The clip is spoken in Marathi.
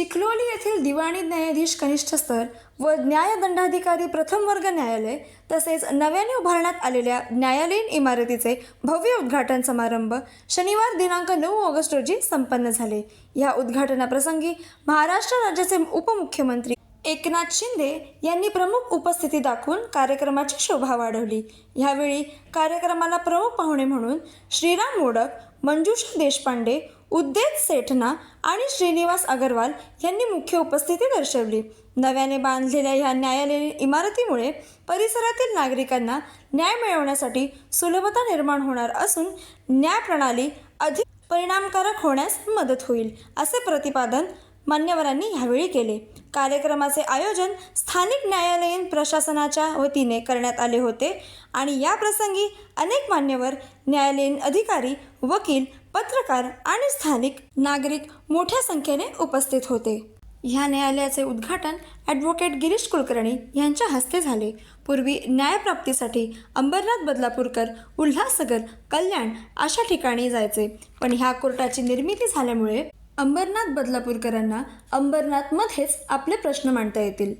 चिखलोली येथील दिवाणी न्यायाधीश कनिष्ठ स्तर व न्यायदंडाधिकारी प्रथम वर्ग न्यायालय तसेच नव्याने उभारण्यात आलेल्या न्यायालयीन इमारतीचे भव्य उद्घाटन समारंभ शनिवार दिनांक नऊ ऑगस्ट रोजी संपन्न झाले. या उद्घाटनाप्रसंगी महाराष्ट्र राज्याचे उपमुख्यमंत्री एकनाथ शिंदे यांनी प्रमुख उपस्थिती दाखवून कार्यक्रमाची शोभा वाढवली. यावेळी कार्यक्रमाला प्रमुख पाहुणे म्हणून श्रीराम मोडक मंजुषा देशपांडे उद्देत सेठना आणि श्रीनिवास अगरवाल यांनी मुख्य उपस्थिती दर्शवली. नव्याने बांधलेल्या ह्या न्यायालयीन इमारतीमुळे परिसरातील नागरिकांना न्याय मिळवण्यासाठी सुलभता निर्माण होणार असून न्यायप्रणाली अधिक परिणामकारक होण्यास मदत होईल असे प्रतिपादन मान्यवरांनी यावेळी केले. कार्यक्रमाचे आयोजन स्थानिक न्यायालयीन प्रशासनाच्या वतीने करण्यात आले होते आणि या प्रसंगी अनेक मान्यवर न्यायालयीन अधिकारी वकील पत्रकार आणि स्थानिक नागरिक मोठ्या संख्येने उपस्थित होते. ह्या न्यायालयाचे उद्घाटन ॲडव्होकेट गिरीश कुलकर्णी यांच्या हस्ते झाले. पूर्वी न्यायप्राप्तीसाठी अंबरनाथ बदलापूरकर उल्हासनगर कल्याण अशा ठिकाणी जायचे. पण ह्या कोर्टाची निर्मिती झाल्यामुळे अंबरनाथ बदलापूरकरांना अंबरनाथमध्येच आपले प्रश्न मांडता येतील.